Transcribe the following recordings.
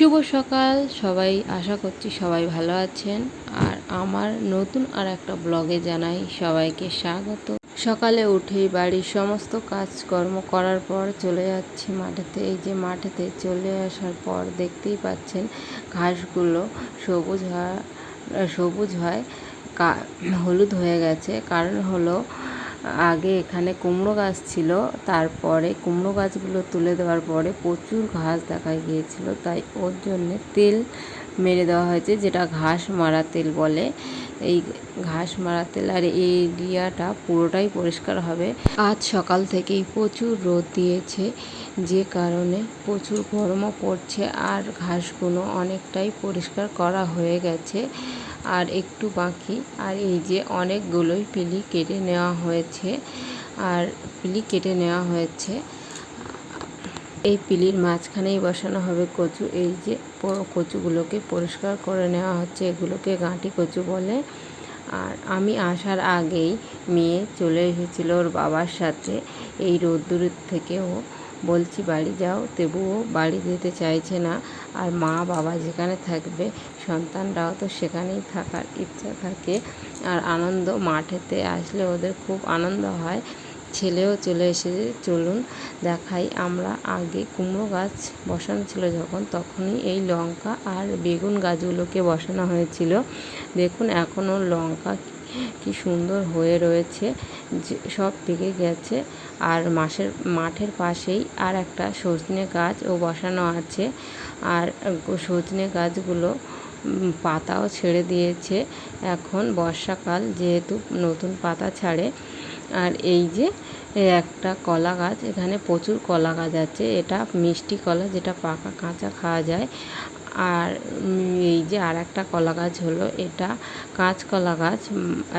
শুভ সকাল। সবাই আশা করছি সবাই ভালো আছেন। আর আমার নতুন আর একটা ব্লগে জানাই সবাইকে স্বাগত। সকালে উঠেই বাড়ির সমস্ত কাজকর্ম করার পর চলে যাচ্ছি মাঠেতে। এই যে মাঠেতে চলে আসার পর দেখতেই পাচ্ছেন ঘাসগুলো সবুজ হয় সবুজ হয় হলুদ হয়ে গেছে। কারণ হলো আগে এখানে কুমড়ো গাছ ছিল, তারপরে কুমড়ো গাছগুলো তুলে দেওয়ার পরে প্রচুর ঘাস দেখা গিয়েছিল, তাই ওর জন্যে তেল মেরে দেওয়া হয়েছে, যেটা ঘাস মারা তেল বলে। এই ঘাস মারা তেল আর এই এরিয়াটা পুরোটাই পরিষ্কার হবে। আজ সকাল থেকেই প্রচুর রোদ দিয়েছে যে কারণে প্রচুর গরমও পড়ছে আর ঘাসগুলো অনেকটাই পরিষ্কার করা হয়ে গেছে। আর একটু বাকি, আর এই যে অনেকগুলোই পিলি কেটে নেওয়া হয়েছে, আর পিলি কেটে নেওয়া হয়েছে। এই পিলির মাঝখানেই বসানো হবে কচু। এই যে কচুগুলোকে পরিষ্কার করে নেওয়া হচ্ছে, এগুলোকে গাঁটি কচু বলে। আর আমি আসার আগেই মেয়ে চলে এসেছিল ওর বাবার সাথে, এই রোদ্দুরের থেকেও। বলছি, বাড়ি যাও। তবুও বাড়ি যেতে চাইছে না। আর মা বাবা যেখানে থাকবে, সন্তানরাও তো সেখানেই থাকার ইচ্ছা থাকে। আর আনন্দ মাঠেতে আসলে ওদের খুব আনন্দ হয়। ছেলেও চলে এসেছে, চলুন দেখাই আমরা আগে। কুমড়ো গাছ বসানো ছিল যখন, তখনই এই লঙ্কা আর বেগুন গাছগুলোকে বসানো হয়েছিল। দেখুন, এখনও লঙ্কা কি সুন্দর হয়ে রয়েছে সব পেকে গেছে। আর মাসের, মাঠের পাশেই আর একটা সজনে গাছও বসানো আছে। আর সজনে গাছগুলো পাতাও ছেড়ে দিয়েছে। এখন বর্ষাকাল যেহেতু নতুন পাতা ছাড়ে। আর এই যে একটা কলা গাছ, এখানে প্রচুর কলা গাছ আছে। এটা মিষ্টি কলা, যেটা পাকা কাঁচা খাওয়া যায়। আর এই যে আর একটা কলা গাছ হলো, এটা কাঁচ কলা গাছ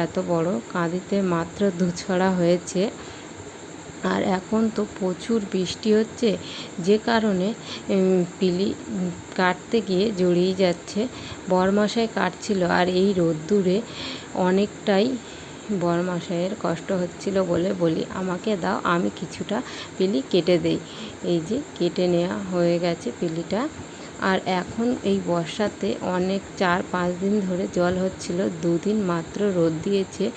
এত বড়, কাঁদিতে মাত্র দু ছড়া হয়েছে। আর এখন তো প্রচুর বৃষ্টি হচ্ছে, যে কারণে পিলি কাটতে গিয়ে জড়িয়ে যাচ্ছে। বরমশাই কাটছিল, আর এই রোদ্দুরে অনেকটাই বরমশাইয়ের কষ্ট হচ্ছিল বলে বলি, আমাকে দাও, আমি কিছুটা পিলি কেটে দেই। এই যে কেটে নেওয়া হয়ে গেছে পিলিটা। আর এখন এই বর্ষাতে অনেক চার পাঁচ দিন ধরে জল হচ্ছিল, দুদিন মাত্র রোদ দিয়েছে,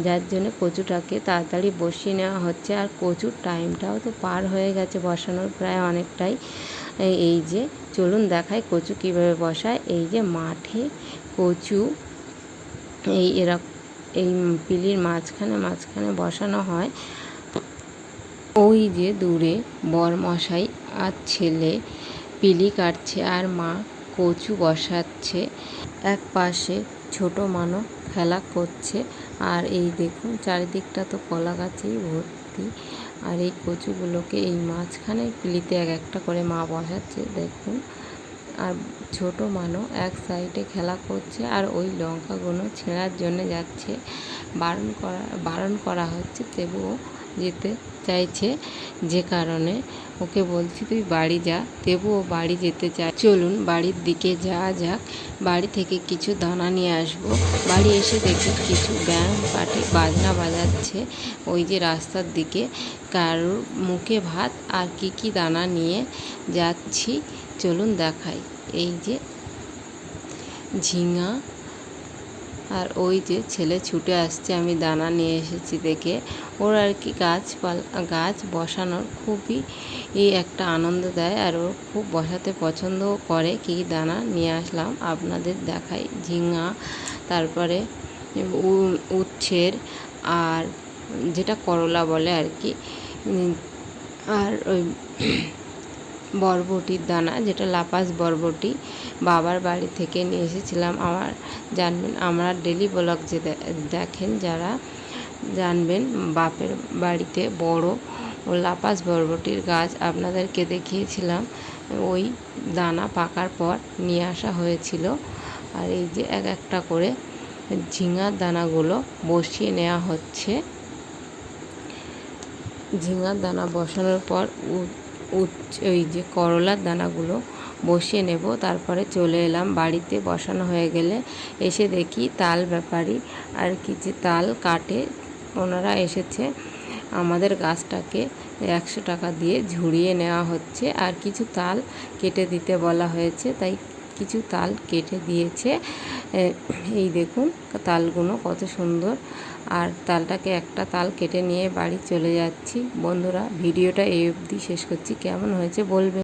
যার জন্য কচুটাকে তাড়াতাড়ি বসিয়ে নেওয়া হচ্ছে। আর কচুর টাইমটাও তো পার হয়ে গেছে বসানোর প্রায় অনেকটাই। এই- যে, চলুন দেখায় কচু কীভাবে বসায়। এই যে মাঠে কচু, এই এরা এই পিলির মাঝখানে মাঝখানে বসানো হয়। ওই যে দূরে বরমশাই আর ছেলে পিলি কাটছে আর মা কচু বসাচ্ছে। এক পাশে ছোট মানব খেলা করছে। আর এই দেখুন, চারিদিকটা তো কলা গাছেই ভর্তি। আর এই কচুগুলোকে এই মাঝখানে পিলিতে এক একটা করে মা বসাচ্ছে, দেখুন। আর ছোট মানও এক সাইডে খেলা করছে আর ওই লঙ্কাগুলো ছেঁড়ার জন্য যাচ্ছে। বারণ করা বারণ করা হচ্ছে, তবুও যেতে চাইছে যে কারণে ওকে বলছি, তুই বাড়ি যা। তবুও বাড়ি যেতে চায়। চলুন, বাড়ির দিকে যাওয়া যাক। বাড়ি থেকে কিছু দানা নিয়ে আসব। বাড়ি এসে দেখি কিছু ব্যায়াম পাটে, বাজনা বাজাচ্ছে। ওই যে রাস্তার দিকে কারোর মুখে ভাত, আর কি কি দানা নিয়ে যাচ্ছি। চলুন দেখাই। এই যে ঝিঙা আর ওই যে ছেলে ছুটে আসছে, আমি দানা নিয়ে এসেছি দেখে। ওর আর কি গাছপালা, গাছ বসানোর খুবই একটা আনন্দ দেয় আর ও খুব বসাতে পছন্দও করে। কী দানা নিয়ে আসলাম, আপনাদের দেখাই। ঝিঙা, তারপরে উচ্ছের আর যেটা করলা বলে আর কি। আর ওই বরবটির দানা, যেটা লাপাস বরবটি, বাবার বাড়ি থেকে নিয়ে এসেছিলাম। আমার জানবেন, আমরা ডেলি ব্লগ যে দেখেন, যারা জানবেন, বাপের বাড়িতে বড় ও লাপাস বরবটির গাছ আপনাদেরকে দেখিয়েছিলাম। ওই দানা পাকার পর নিয়ে আসা হয়েছিল। আর এই যে এক একটা করে ঝিঙার দানাগুলো বসিয়ে নেওয়া হচ্ছে। ঝিঙার দানা বসানোর পর উ- উচ্ছে ওই যে করলার দানাগুলো বসিয়ে নেব। তারপরে চলে এলাম বাড়িতে। বসানো হয়ে গেলে এসে দেখি তাল ব্যাপারী আর কি যে তাল কাটে। ওনারা এসেছে আমাদের গাছটাকে একশো টাকা দিয়ে ঝুড়িয়ে নেওয়া হচ্ছে। আর কিছু তাল কেটে দিতে বলা হয়েছে। তাই কিছু তাল কেটে দিয়েছে। এই দেখুন তালগুলো কত সুন্দর। আর তালটাকে একটা তাল কেটে নিয়ে বাড়ি চলে যাচ্ছি। বন্ধুরা, ভিডিওটা এই অবধি শেষ করছি। কেমন হয়েছে বলবে?